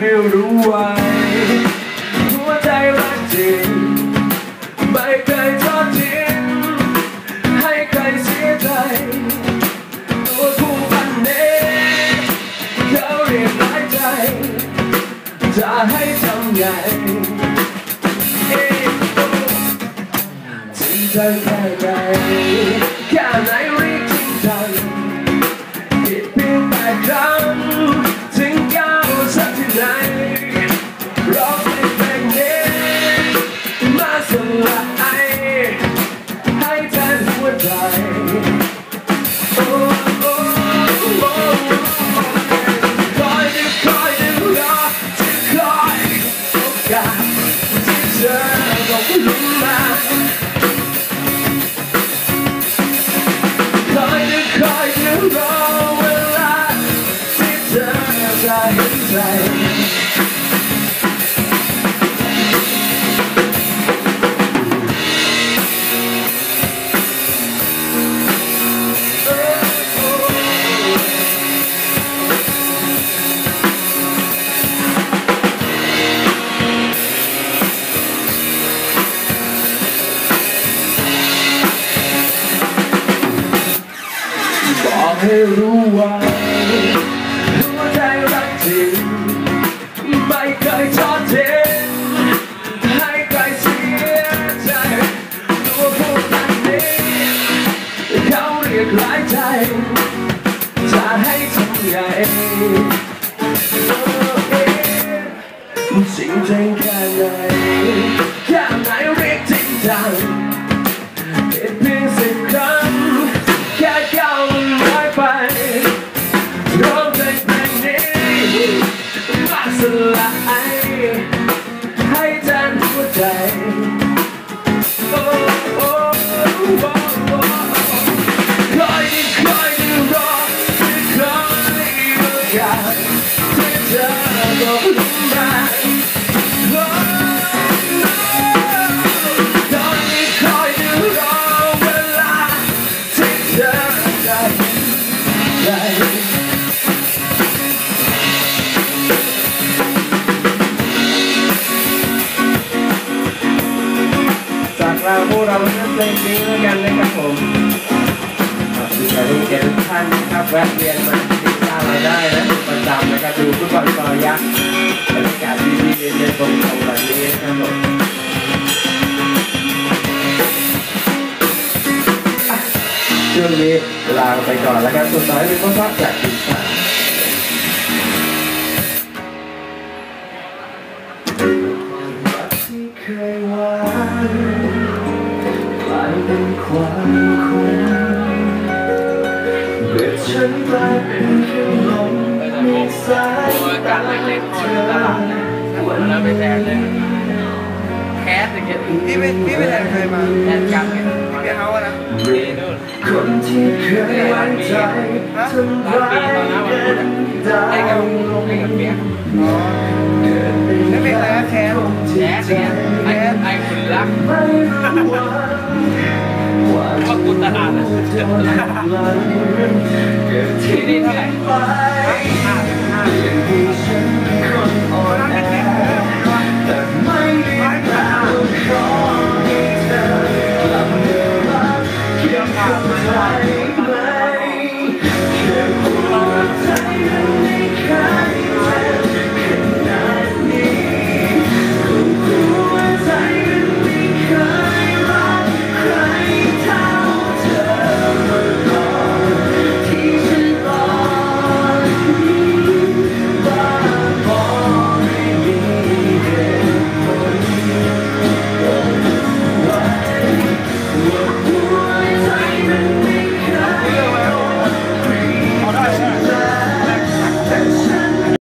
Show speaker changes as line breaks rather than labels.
ให้รู้ไว้หัวใจรักจริงไม่เคยทอดทิ้งให้ใครเสียใจ ตัวผู้พันนี้เขาเรียกหลายใจ จะให้ทำไงเอ๊ะจริงจังแค่ไหนแค่ไหนรี จะเให้ทำไงโอ้เอ๊ะจริงจังแค่ไหนแค่ไหนเรียกจริงจังเพียงสิบครั้งแค่ก้าวันหายไปร้องเพลงเพลงนี้มาสลายให้แทนหัวใจ รู้มาโอ้ตอนนี้คอยดูรอเวลาที่เธอจะได้
จากเราเราเล่นเพลงนี้ด้วกันนะครับผมครับที่จะรู้แก่ทุกท่านนะครับแวะเวียนมา มาได้นะเป็นประจำนะครับดูฟุตบอลซอยักษ์บรรยากาศดีๆเย็นๆตรงๆแบบนี้ครับผมช่วงนี้ลาไปก่อนแล้วกันสุดท้ายเป็นข้อพักจากทีมชาติ
เคยหวานกลายเป็นความคุ้น ฉันกลายเป็นแค่ลมในสายตาเธอวัน
แล้วไปแทนเลยแคสอย่างเงี้ย
พี่ไปพี่ไปแทนใครมา
แทนกันเนี่ย
พี่ไปเฮาอะนะ
นี่นู่น
คนที่เคยไว้ใจทำร้ายกันได้
ให้กับให้กับเปียก
อ๋อแล้วเป็นอะไรนะแคน
แคสเนี่ยไอ้ไอ้คุณรัก
ไม่รู้ ว่า
กูตลานะ
ที่
นี่เท่าไหร่ห้